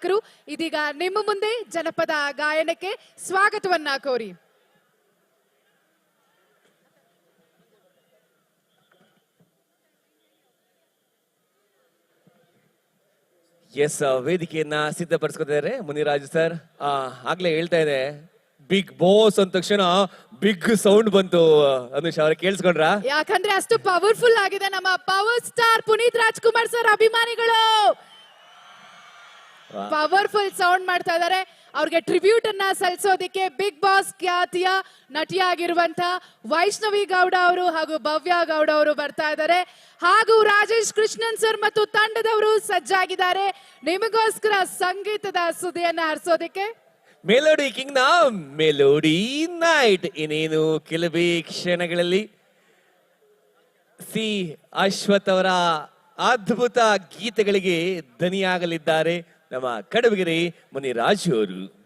ನಾಯಕರು ಇದೀಗ ನಿಮ್ಮ ಮುಂದೆ ಜನಪದ ಗಾಯನಕ್ಕೆ ಸ್ವಾಗತವನ್ನ ಕೋರಿ. ಎಸ್ ವೇದಿಕೆಯನ್ನ ಸಿದ್ಧಪಡಿಸ್ಕೊತಿದ್ದಾರೆ ಮುನಿರಾಜು ಸರ್. ಆಗ್ಲೇ ಹೇಳ್ತಾ ಇದೆ ಬಿಗ್ ಬಾಸ್ ಅಂದ ತಕ್ಷಣ ಬಿಗ್ ಸೌಂಡ್ ಬಂತು. ಅನುಷ್ ಅವ್ರ ಕೇಳಿಸ್ಕೊಂಡ್ರ? ಯಾಕಂದ್ರೆ ಅಷ್ಟು ಪವರ್ಫುಲ್ ಆಗಿದೆ ನಮ್ಮ power star Puneeth Rajkumar sir ಅಭಿಮಾನಿಗಳು. ಪವರ್ಫುಲ್ ಸೌಂಡ್ ಮಾಡ್ತಾ ಇದ್ದಾರೆ ಅವ್ರಿಗೆ ಟ್ರಿಬ್ಯೂಟ್ ಅನ್ನ ಸಲ್ಲಿಸೋದಿಕ್ಕೆ ಬಿಗ್ ಬಾಸ್ ಖ್ಯಾತಿಯ ನಟಿಯಾಗಿರುವಂತ ವೈಷ್ಣವಿ ಗೌಡ ಅವರು ಹಾಗೂ ಭವ್ಯ ಗೌಡ ಅವರು ಬರ್ತಾ ಇದ್ದಾರೆ ಹಾಗೂ ರಾಜೇಶ್ ಕೃಷ್ಣನ್ ಸರ್ ಮತ್ತು ತಂಡದವರು ಸಜ್ಜಾಗಿದ್ದಾರೆ. ನಿಮಗೋಸ್ಕರ ಸಂಗೀತದ ಸುದ್ದಿಯನ್ನ ಹರಿಸೋದಿಕ್ಕೆ. ಮೆಲೋಡಿ ಕಿಂಗ್ನ ಮೆಲೋಡಿ ನೈಟ್ ಇನ್ನೇನು ಕೆಲವೇ ಕ್ಷಣಗಳಲ್ಲಿ ಸಿ ಅಶ್ವಥ್ ಅವರ ಅದ್ಭುತ ಗೀತೆಗಳಿಗೆ ದನಿಯಾಗಲಿದ್ದಾರೆ ನಮ್ಮ ಕಡಬಗಿರಿ ಮುನಿರಾಜು ಅವರು.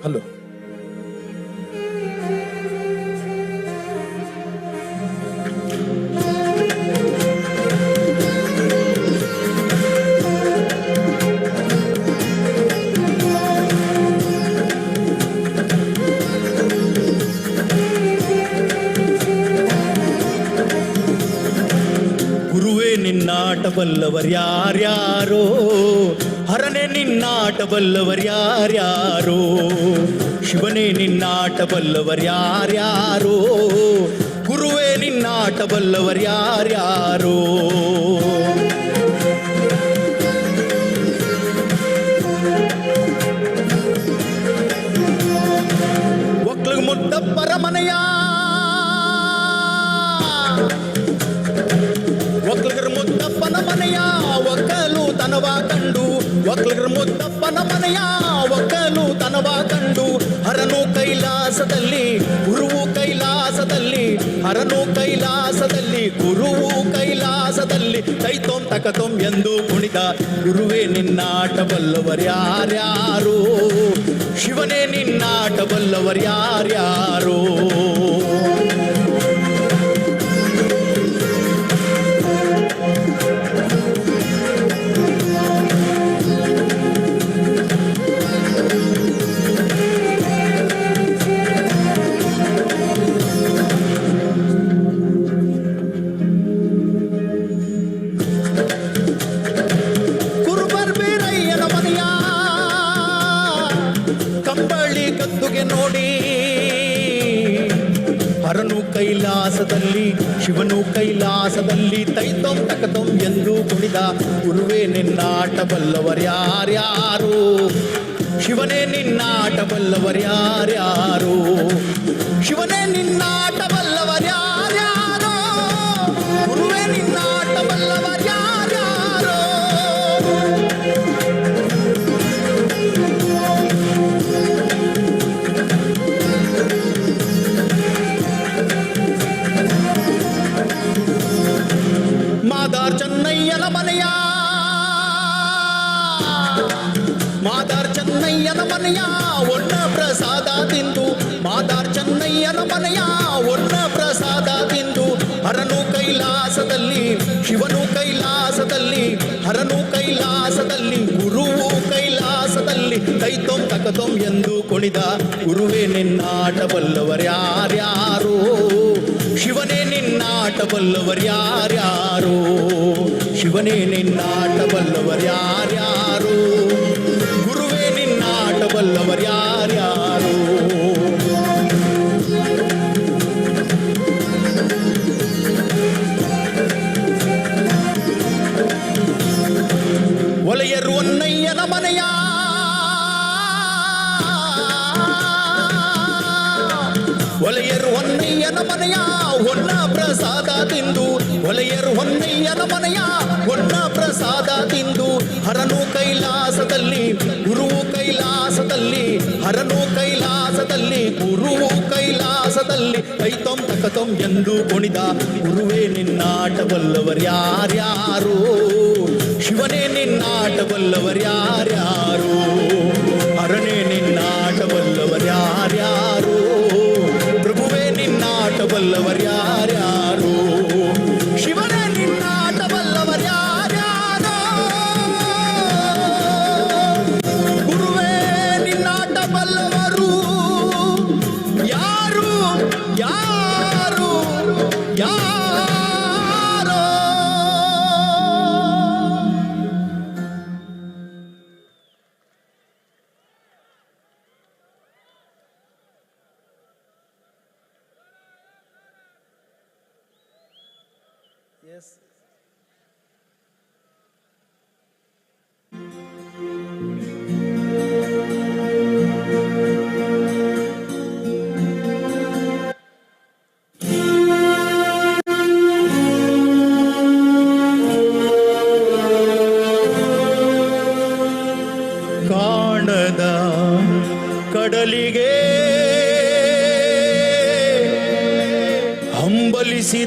哈喽。ಬಲ್ಲವರ್ಯಾರ್ಯಾರೋ ಹರನೆ ನಿನ್ನಾಟ ಬಲ್ಲವರ್ಯಾರ್ಯಾರೋ ಶಿವನೇ ನಿನ್ನಾಟ ಬಲ್ಲವರ್ಯಾರ್ಯಾರೋ ಗುರುವೇ ನಿನ್ನಾಟ ಬಲ್ಲವರ್ಯಾರ್ಯಾರೋ ಒಕ್ಲಗರ ಮುದ್ದಪ್ಪನ ಮನೆಯ ಒಕ್ಕನು ತನವ ಕಂಡು ಹರನು ಕೈಲಾಸದಲ್ಲಿ, ಗುರುವು ಕೈಲಾಸದಲ್ಲಿ, ಹರನು ಕೈಲಾಸದಲ್ಲಿ, ಗುರುವು ಕೈಲಾಸದಲ್ಲಿ ಕೈತೋಂ ತಕತೋಂ ಎಂದು ಕುಣಿದ ಗುರುವೇ ನಿನ್ನಾಟ ಬಲ್ಲವರ್ಯಾರ್ಯಾರೋ ಶಿವನೇ ನಿನ್ನಾಟ ಬಲ್ಲವರ್ಯಾರ್ಯಾರೋ ಕೈಲಾಸದಲ್ಲಿ, ಶಿವನು ಕೈಲಾಸದಲ್ಲಿ ತೈತೊಂ ತಕತೊಂ ಎಂದು ಕುಣಿದ ಗುರುವೇ ನಿನ್ನಾಟ ಬಲ್ಲವರ್ಯಾರ್ಯಾರು ಶಿವನೇ ನಿನ್ನಾಟ ಬಲ್ಲವರ್ಯಾರ್ಯಾರು ಶಿವನೇ ನಿನ್ನಾಟ ಬಲ್ಲವರ್ಯಾರ್ಯಾರೋ ಗುರುವೇ ಮನೆಯ ಒನ್ನ ಪ್ರಸಾದ ತಿಂದು, ಮಾದಾರ್ ಚೆನ್ನಯ್ಯನ ಮನೆಯ ಒನ್ನ ಪ್ರಸಾದ ತಿಂದು, ಹರನು ಕೈಲಾಸದಲ್ಲಿ, ಶಿವನು ಕೈಲಾಸದಲ್ಲಿ, ಹರನು ಕೈಲಾಸದಲ್ಲಿ, ಗುರುವು ಕೈಲಾಸದಲ್ಲಿ ಕೈತೊಂ ತಕತೊಂ ಎಂದು ಕುಣಿದ ಗುರುವೇ ನಿನ್ನಾಟ ಬಲ್ಲವರ್ಯಾರ್ಯಾರೋ ಶಿವನೇ ನಿನ್ನಾಟ ಬಲ್ಲವರ್ಯಾರ್ಯಾರೋ ಶಿವನೇ ನಿನ್ನಾಟ தேர் ஒன்னையன மனையா ಒಲೆಯರು ಹೊನ್ನಯ್ಯನ ಮನೆಯ, ಹೊನ್ನ ಪ್ರಸಾದ ತಿಂದು. ಒಲೆಯರು ಹೊನ್ನಯ್ಯನ ಮನೆಯ, ಹೊನ್ನ ಪ್ರಸಾದ ತಿಂದು. ಹರನು ಕೈಲಾಸದಲ್ಲಿ ಗುರುವು ಕೈಲಾಸದಲ್ಲಿ, ಹರನು ಕೈಲಾಸದಲ್ಲಿ ಗುರುವು ಕೈಲಾಸದಲ್ಲಿ. ಕೈತೊಂ ತಕತೊಂ ಎಂದು ಕುಣಿದ ಗುರುವೇ ನಿನ್ನಾಟವಲ್ಲವರ್ಯಾರ್ಯಾರು ಶಿವನೇ ನಿನ್ನಾಟವಲ್ಲವರ್ಯಾರ್ಯಾರು ಹರನೇ ನಿನ್ನಾಟವಲ್ಲವರ್ಯಾರ್ಯಾರು ಪ್ರಭುವೇ ನಿನ್ನಾಟವಲ್ಲವರ್ಯಾರ್ಯಾರು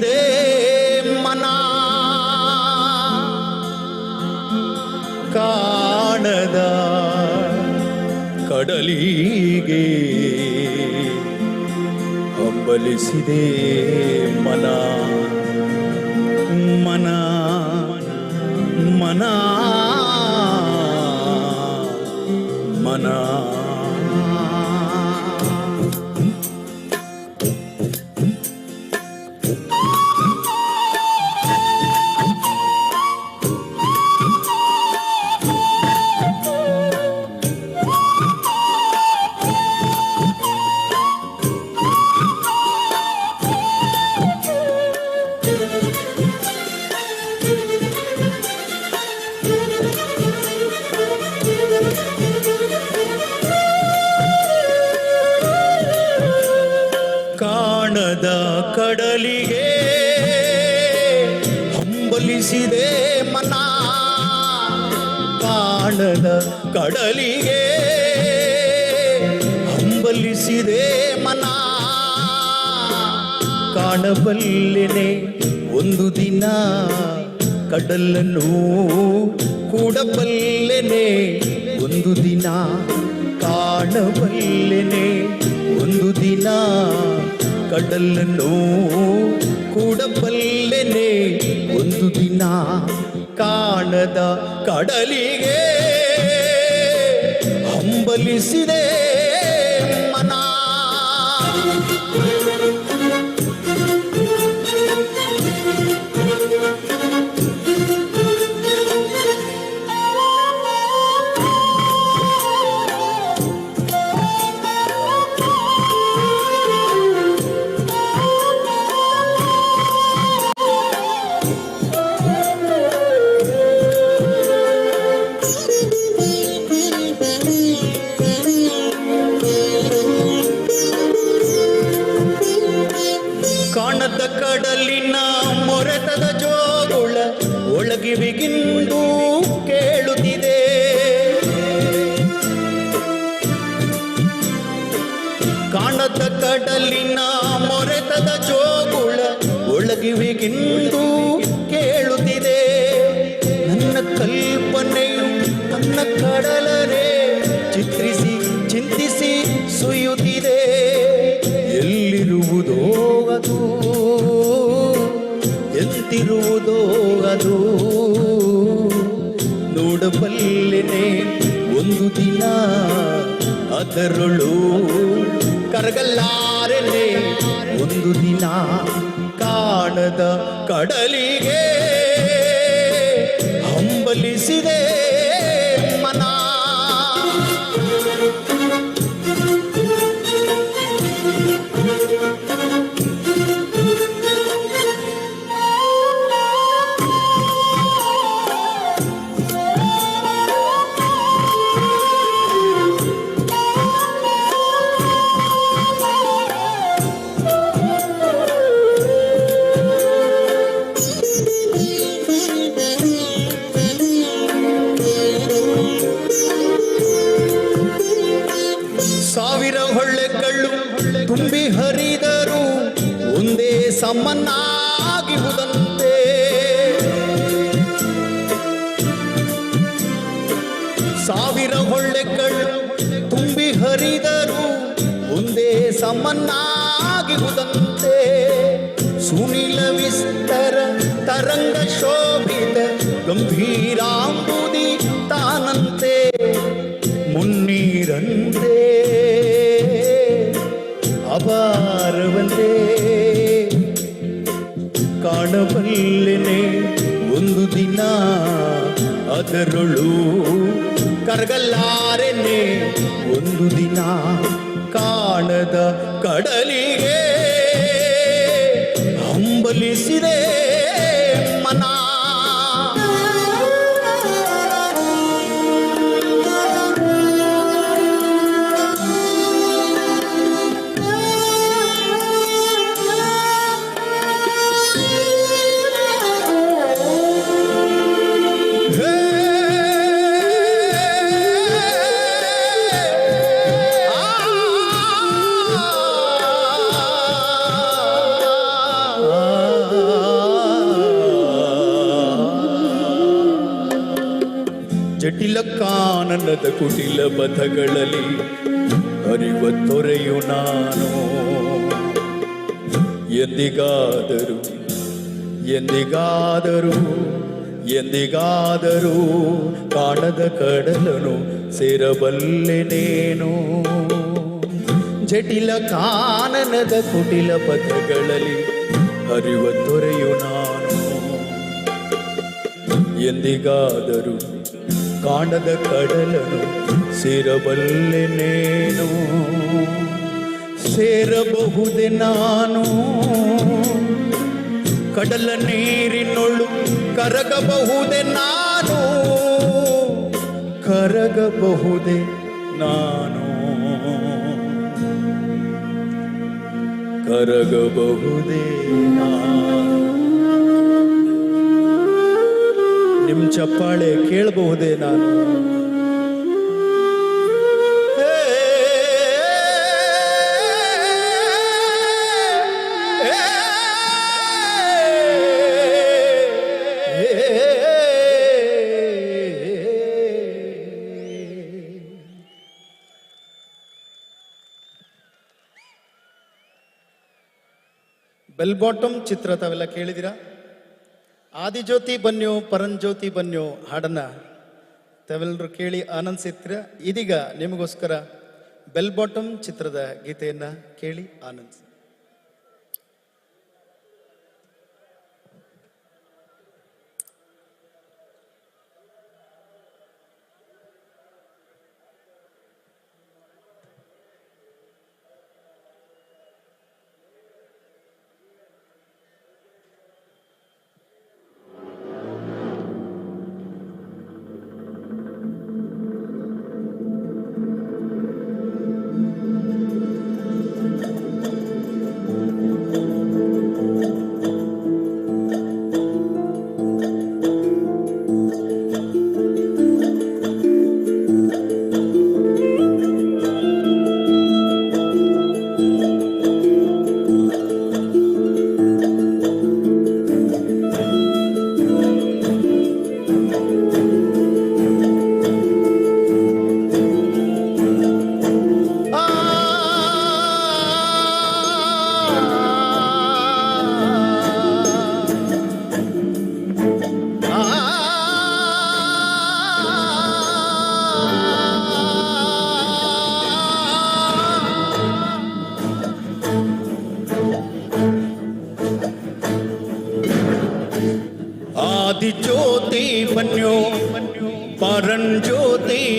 ಹಂಬಲಿಸಿದೆ ಮನ. ಕಾಣದ ಕಡಲಿಗೆ ಹಂಬಲಿಸಿದೆ ಮನ. ಮನ ಮನ ಮನ. ಕಡಲಿಗೆ ಹಂಬಲಿಸಿದೆ ಮನ. ಕಾಣಬಲ್ಲೆನೆ ಒಂದು ದಿನ ಕಡಲನ್ನು ಕೂಡಬಲ್ಲೆನೆ ಒಂದು ದಿನ ಕಾಣಬಲ್ಲೆನೆ ಒಂದು ದಿನ ಕಡಲನ್ನು ಕೂಡಬಲ್ಲೆನೆ ಒಂದು ದಿನ ಕಾಣದ ಕಡಲಿಗೆ. ಹಂಬಲಿಸಿದೆ ಕಾಣದ ಕಡಲಿನ ಮೊರೆತದ ಜೋಗುಳ ಒಳಗೆ ಎಂತಿರುವುದೋ ಅದು ನೋಡಬಲ್ಲೆನೆ ಒಂದು ದಿನ ಅದರೊಳು. ಕರಗಲ್ಲಾರನೆ ಒಂದು ದಿನ ಕಾಣದ ಕಡಲಿಗೆ. ಹಂಬಲಿಸಿದೆ ತುಂಬಿ ಹರಿದರು ಒಂದೇ ಸಮನ್ನ ಅದರೊಳು ಕರಗಲಾರೆನೆ ಒಂದು ದಿನ ಕಾಣದ ಕಡಲಿಗೆ. ಕುಟಿಲ ಅರಿವ ತೊರೆಯು ನಾನು. ಎಂದಿಗಾದರೂ ಎಂದಿಗಾದರೂ ಎಂದಿಗಾದರೂ ಕಾಣದ ಕಡಲನು ಸೇರಬಲ್ಲೆನೇನು ಜಟಿಲ ಕಾನನದ ಕುಟಿಲ ಪಥಗಳಲ್ಲಿ ಅರಿವ ತೊರೆಯು ನಾನು. ಎಂದಿಗಾದರೂ ಕಾಣದ ಕಡಲನು ಸೇರಬಲ್ಲೆನೇನು ಸೇರಬಹುದೆ ನಾನು? ಕಡಲ ನೀರಿನೊಳು ಕರಗಬಹುದೆ ನಾನು? ಕರಗಬಹುದೆ ನಾನು? ಕರಗಬಹುದೇ ನಾನು? ನಿಮ್ಮ ಚಪ್ಪಾಳೆ ಕೇಳಬಹುದೇ ನಾನು? ಬೆಲ್ ಬಾಟಮ್ ಚಿತ್ರ ತಾವೆಲ್ಲ ಕೇಳಿದಿರಾ ಆದಿಜ್ಯೋತಿ ಬನ್ಯೋ, ಪರಂಜ್ಯೋತಿ ಬನ್ಯೋ, ಹಾಡನ್ನ ತಾವೆಲ್ಲರೂ ಕೇಳಿ ಆನಂದಿಸಿದ್ರ ಇದೀಗ ನಿಮಗೋಸ್ಕರ ಬೆಲ್ ಬಾಟಮ್ ಚಿತ್ರದ ಗೀತೆಯನ್ನ ಕೇಳಿ ಆನಂದಿಸಿ.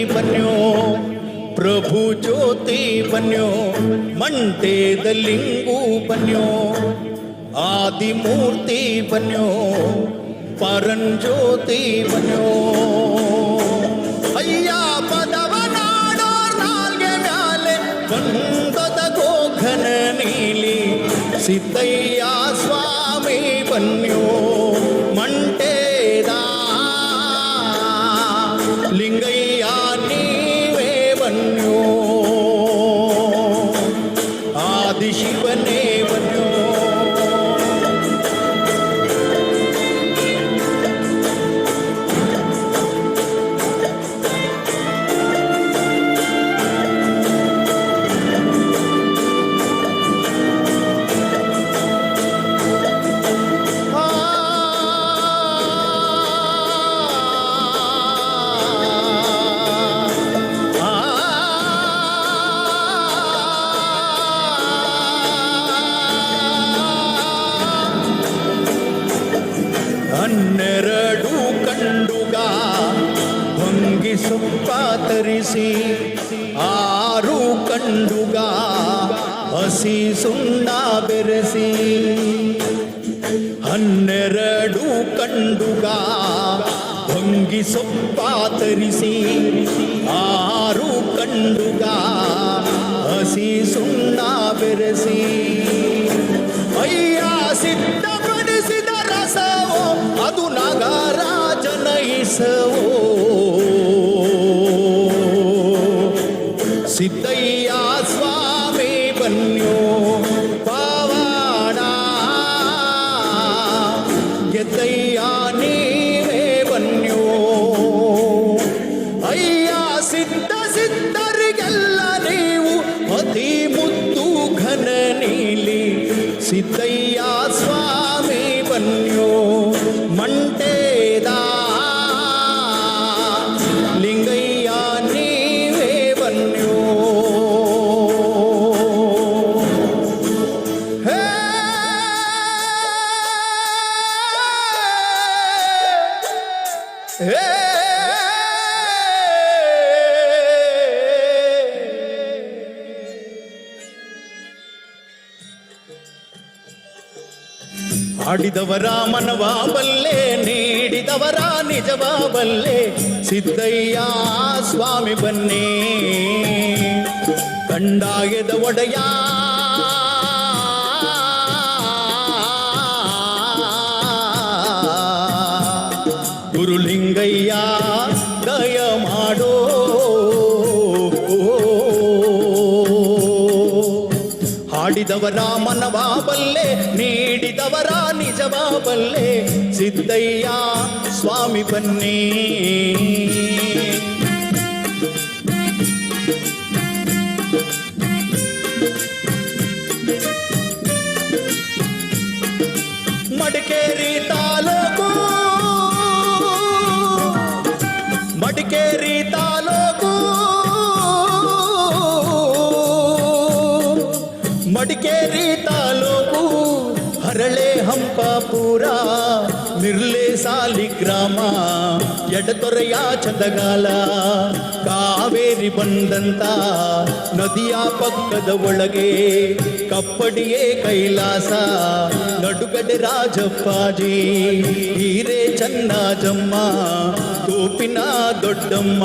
ಜ್ಯೋತಿ ಬನ್ಯೋ ಪ್ರಭು ಜ್ಯೋತಿ ಬನ್ಯೋ ಮಂಟೇದಲಿಂಗು ಬನ್ಯೋ ಆದಿಮೂರ್ತಿ ಬನ್ಯೋ ಪರನ್ ಜ್ಯೋತಿ ಬನ್ಯೋ ಅಯ್ಯ ಪದವನಾಡೋರ್ ನಾಲ್ಗೆ ಮ್ಯಾಲೆ ಬಂದದ ಗೋಘನ ನೀಲಿ ಸಿದ್ದಯ್ಯ ಸ್ವಾಮಿ ಬನ್ಯೋ ಮಂಟೇದ పాతరిసి ఆరు కండుగా హసిసున్నా బెరసి అయ్యా సిద్ధపడిసిద రసవో అదు నగరాజనయిసవో సిద్ధయ్య ಆಡಿದವರ ಮನವ ಬಲ್ಲೆ ನೀಡಿದವರ ನಿಜವ ಬಲ್ಲೆ ಸಿದ್ದಯ್ಯ ಸ್ವಾಮಿ ಬನ್ನಿ. ಕಂಡಾಯದ ಒಡೆಯ, ಗುರುಲಿಂಗಯ್ಯ ದಯ ಮಾಡೋ. ಹಾಡಿದವರ ಮನವ ಬಲ್ಲೆ ನೀಡಿದವರ ನಿಜವ ಬಲ್ಲೆ ಸಿದ್ದಯ್ಯ ಸ್ವಾಮಿ ಬನ್ನಿ ಮಡಿಕೇರಿ ತಾಲೂಕು ಮಡಿಕೇರಿ ತಾಲೂಕು ಸಾಲಿಗ್ರಾಮ ಎಡತೊರೆಯ ಚಂದಗಾಲ, ಕಾವೇರಿ ಬಂದಂತ ನದಿಯ ಪಕ್ಕದ ಒಳಗೆ, ಕಪ್ಪಡಿಯೇ ಕೈಲಾಸ, ನಡುಗಡೆ ರಾಜಪ್ಪಾಜಿ, ಹೀರೆ ಚನ್ನಾಜಮ್ಮ, ತೂಪಿನ ದೊಡ್ಡಮ್ಮ,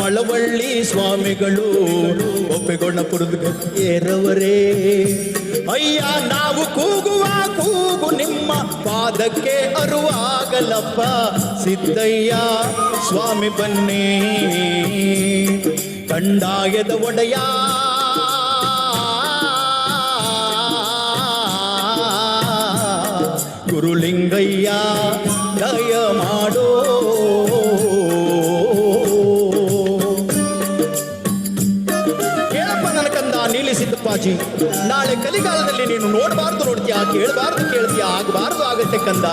ಮಳವಳ್ಳಿ ಸ್ವಾಮಿಗಳು ಒಪ್ಪೆಗೊಣಪುರದ ಗತ್ತಿಯರವರೇ ಅಯ್ಯ, ನಾವು ಕೂಗುವ ಕೂಗು ನಿಮ್ಮ ಪಾದಕ್ಕೆ ಅರುವಾಗಲಪ್ಪ. ಸಿದ್ದಯ್ಯ, ಸ್ವಾಮಿ ಬನ್ನಿ. ಕಂಡಾಯದ ಒಡೆಯ. ಗುರುಲಿಂಗಯ್ಯ, ದಯ ಮಾಡೋ. ಸಿದ್ದಪ್ಪಾಜಿ ನಾಳೆ ಕಲಿಗಾಲದಲ್ಲಿ ನೀನು ನೋಡಬಾರ್ದು ನೋಡ್ತೀಯಾ? ಕೇಳಬಾರ್ದು ಕೇಳ್ತೀಯ? ಆಗಬಾರ್ದು ಆಗತ್ತೆ ಕಂದ.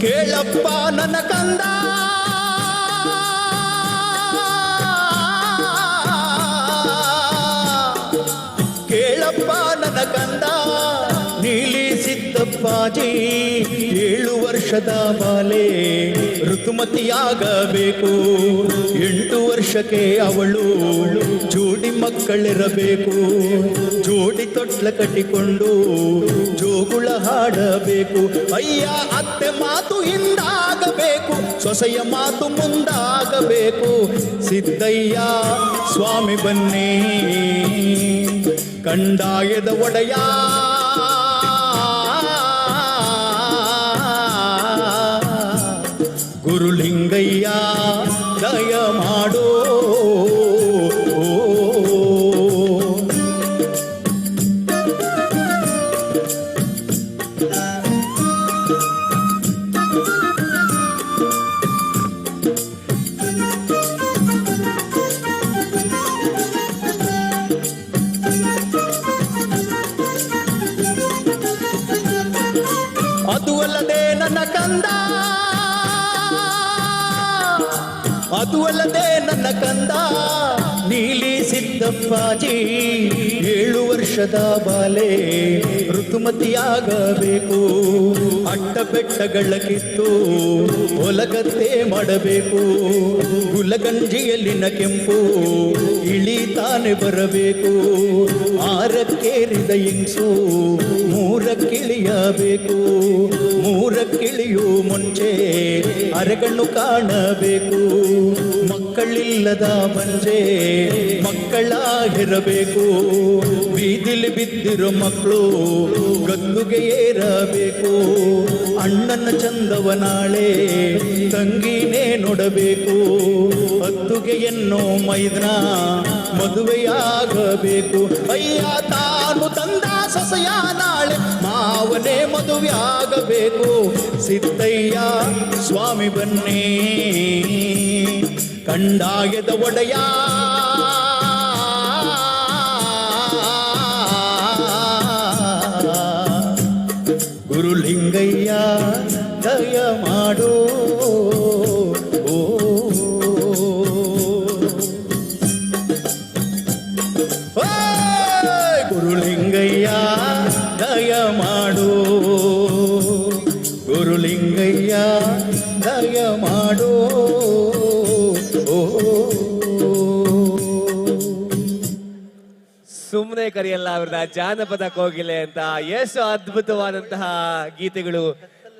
ಕೇಳಪ್ಪ ನನ್ನ ಕಂದ. ಕೇಳಪ್ಪ ನನ್ನ ಕಂದ. ನೀಲಿ ಸಿದ್ದಪ್ಪಾಜಿ. ವರ್ಷದ ಬಾಲೆ ಋತುಮತಿಯಾಗಬೇಕು. ಎಂಟು ವರ್ಷಕ್ಕೆ ಅವಳು ಜೋಡಿ ಮಕ್ಕಳಿರಬೇಕು. ಜೋಡಿ ತೊಟ್ಲ ಕಟ್ಟಿಕೊಂಡು ಜೋಗುಳ ಹಾಡಬೇಕು. ಅಯ್ಯ, ಅತ್ತೆ ಮಾತು ಹಿಂದಾಗಬೇಕು. ಸೊಸೆಯ ಮಾತು ಮುಂದಾಗಬೇಕು. ಸಿದ್ದಯ್ಯ, ಸ್ವಾಮಿ ಬನ್ನಿ. ಕಂಡಾಯದ ಒಡೆಯ ಅದು ಅಲ್ಲದೆ ನನ್ನ ಕಂದ. ನನ್ನ ನೀಲಿ ಸಿದ್ದ ದಪ್ಪಾಜಿ ವರ್ಷದ ಬಾಲೆ ಋತುಮತಿಯಾಗಬೇಕು. ಅಟ್ಟ ಬೆಟ್ಟಗಳ ಕಿತ್ತು ಹೊಲಗತ್ತೆ ಮಾಡಬೇಕು. ಹುಲಗಂಜಿಯಲ್ಲಿನ ಕೆಂಪು ಇಳಿತಾನೆ ಬರಬೇಕು. ಆರಕ್ಕೇರಿದ ಇಂಸು ಮೂರಕ್ಕಿಳಿಯಬೇಕು ಮೂರಕ್ಕಿಳಿಯು ಮುಂಚೆ ಅರೆಗಣ್ಣು ಕಾಣಬೇಕು. ಮಕ್ಕಳಿಲ್ಲದ ಮಂಜೆ ಮಕ್ಕಳಾಗಿರಬೇಕು. ಬೀದಿಲಿ ಬಿದ್ದಿರೋ ಮಕ್ಕಳು ಗದ್ದುಗೆ ಏರಬೇಕು. ಅಣ್ಣನ ಚಂದವ ನಾಳೆ ತಂಗಿನೇ ನೋಡಬೇಕು. ಹತ್ತುಗೆ ಎನ್ನೋ ಮೈದನ ಮದುವೆಯಾಗಬೇಕು. ಅಯ್ಯ, ತಾನು ತಂದ ಸಸಯ ನಾಳೆ ಮಾವನೇ ಮದುವೆಯಾಗಬೇಕು. ಸಿದ್ದಯ್ಯ, ಸ್ವಾಮಿ ಬನ್ನಿ. ಕಂಡಾಗೆದ ಒಡೆಯ ಕರೆಯಲ್ಲ ಅವ್ರನ್ನ ಜಾನಪದ ಕೋಗಿಲೆ ಅಂತ ಎಷ್ಟು ಅದ್ಭುತವಾದಂತಹ ಗೀತೆಗಳು.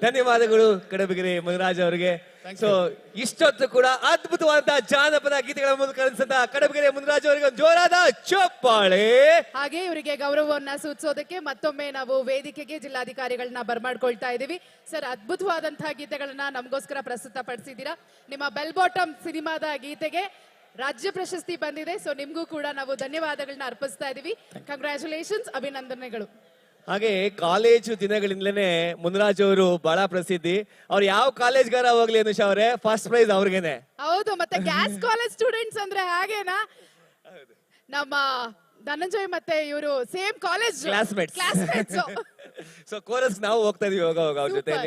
ಧನ್ಯವಾದಗಳು ಕಡಬಗಿರಿ ಮಧುರಾಜ್ ಅವರಿಗೆ. ಸೊ ಇಷ್ಟೊತ್ತು ಕೂಡ ಅದ್ಭುತವಾದಂತಹ ಜಾನಪದ ಗೀತೆಗಳ ಮೂಲಕ ಅನಿಸಂತ ಕಡಬಗಿರಿ ಮುನಿರಾಜ್ ಅವರಿಗೆ ಒಂದು ಜೋರಾದ ಚಪ್ಪಾಳೆ. ಹಾಗೆ ಇವರಿಗೆ ಗೌರವವನ್ನ ಸೂಚಿಸೋದಕ್ಕೆ ಮತ್ತೊಮ್ಮೆ ನಾವು ವೇದಿಕೆಗೆ ಜಿಲ್ಲಾಧಿಕಾರಿಗಳನ್ನ ಬರ್ಮಾಡ್ಕೊಳ್ತಾ ಇದೀವಿ ಸರ್ ಅದ್ಭುತವಾದಂತಹ ಗೀತೆಗಳನ್ನ ನಮಗೋಸ್ಕರ ಪ್ರಸ್ತುತ ಪಡಿಸಿದ್ದೀರಾ ನಿಮ್ಮ ಬೆಲ್ ಬಾಟಮ್ ಸಿನಿಮಾದ ಗೀತೆಗೆ ರಾಜ್ಯ ಪ್ರಶಸ್ತಿ ಬಂದಿದೆ. ಸೊ ನಿಮ್ಗೂ ಕೂಡ ನಾವು ಧನ್ಯವಾದಗಳನ್ನ ಅರ್ಪಿಸ್ತಾ ಇದೀವಿ. ಕಂಗ್ರ್ಯಾಚುಲೇಷನ್ಸ್ ಅಭಿನಂದನೆಗಳು. ಹಾಗೆ ಕಾಲೇಜು ದಿನಗಳಿಂದಲೇ ಮುನರಾಜ್ ಅವರು ಬಹಳ ಪ್ರಸಿದ್ಧಿ. ಅವ್ರು ಯಾವ ಕಾಲೇಜ್ಗಾರ ಹೋಗ್ಲಿ ಅನುಷ ಅವರೇ ಫಸ್ಟ್ ಪ್ರೈಸ್ ಅವ್ರಿಗೇನೆ. ಹೌದು ಮತ್ತೆ ಗ್ಯಾಸ್ ಕಾಲೇಜ್ ಸ್ಟೂಡೆಂಟ್ಸ್ ಅಂದ್ರೆ ಹಾಗೇನಾ? ನಮ್ಮ ಧನಂಜಯ್ ಮತ್ತೆ ಇವರು same college classmates classmates so chorus ನಾವು ಹೋಗ್ತಾ ಇದೀವಿ ಹೋಗ ಹೋಗ ಅವ್ರ Super.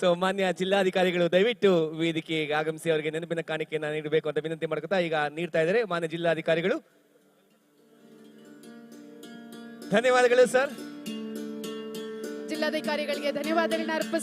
ಸೊ ಮಾನ್ಯ ಜಿಲ್ಲಾಧಿಕಾರಿಗಳು, ದಯವಿಟ್ಟು ವೇದಿಕೆಗೆ ಆಗಮಿಸಿ ಅವರಿಗೆ ನೆನಪಿನ ಕಾಣಿಕೆಯನ್ನ ನೀಡಬೇಕು ಅಂತ ವಿನಂತಿ ಮಾಡ್ಕೊತಾ ಈಗ ನೀಡ್ತಾ ಇದ್ದಾರೆ ಮಾನ್ಯ ಜಿಲ್ಲಾಧಿಕಾರಿಗಳು. ಧನ್ಯವಾದಗಳು, ಸರ್. ಜಿಲ್ಲಾಧಿಕಾರಿಗಳಿಗೆ ಧನ್ಯವಾದಗಳನ್ನ ಅರ್ಪಿಸ್